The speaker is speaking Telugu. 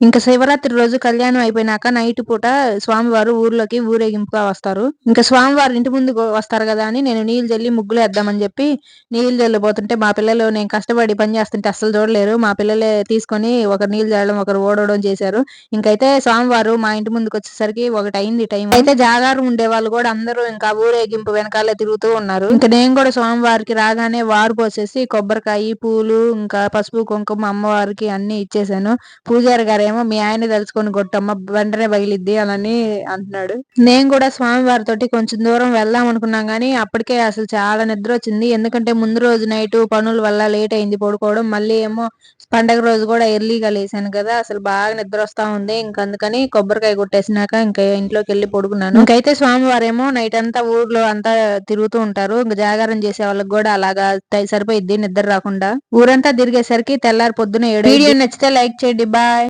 ఇంకా శివరాత్రి రోజు కళ్యాణం అయిపోయినాక నైట్ పూట స్వామివారు ఊర్లోకి ఊరేగింపుగా వస్తారు. ఇంకా స్వామివారు ఇంటి ముందు వస్తారు కదా అని నేను నీళ్ళు జల్లి ముగ్గులు వేద్దామని చెప్పి నీళ్ళు జల్లిపోతుంటే మా పిల్లలు నేను కష్టపడి పని చేస్తుంటే అస్సలు చూడలేరు. మా పిల్లలే తీసుకొని ఒక నీళ్ళు చల్లడం ఒకరు ఓడవడం చేశారు. ఇంకైతే స్వామివారు మా ఇంటి ముందుకు వచ్చేసరికి ఒకటి అయింది టైం. అయితే జాగారం ఉండే వాళ్ళు కూడా అందరూ ఇంకా ఊరేగింపు వెనకాలే తిరుగుతూ ఉన్నారు. ఇంకా నేను కూడా స్వామివారికి రాగానే వారు పోసేసి కొబ్బరికాయ పూలు ఇంకా పసుపు కుంకుమ అమ్మవారికి అన్ని ఇచ్చేసాను. పూజారి గారు ఏమో మీ ఆయన తలుచుకొని కొట్టమ్మ వెంటనే బగిలిద్ది అని అంటున్నాడు. నేను కూడా స్వామి వారితోటి కొంచెం దూరం వెళ్దాం అనుకున్నాం గానీ అప్పటికే అసలు చాలా నిద్ర వచ్చింది. ఎందుకంటే ముందు రోజు నైట్ పనుల వల్ల లేట్ అయింది పడుకోవడం. మళ్ళీ ఏమో పండగ రోజు కూడా ఎర్లీగా లేసాను కదా అసలు బాగా నిద్ర వస్తా ఉంది. ఇంక అందుకని కొబ్బరికాయ కొట్టేసినాక ఇంకా ఇంట్లోకి వెళ్ళి పడుకున్నాను. ఇంకైతే స్వామివారేమో నైట్ అంతా ఊర్లో అంతా తిరుగుతూ ఉంటారు. ఇంకా జాగారం చేసే వాళ్ళకి కూడా అలాగా సరిపోయిద్ది నిద్ర రాకుండా. ఊరంతా తిరిగేసరికి తెల్లారి పొద్దున ఏడు వీడియో నచ్చితే లైక్ చేయండి. బాయ్.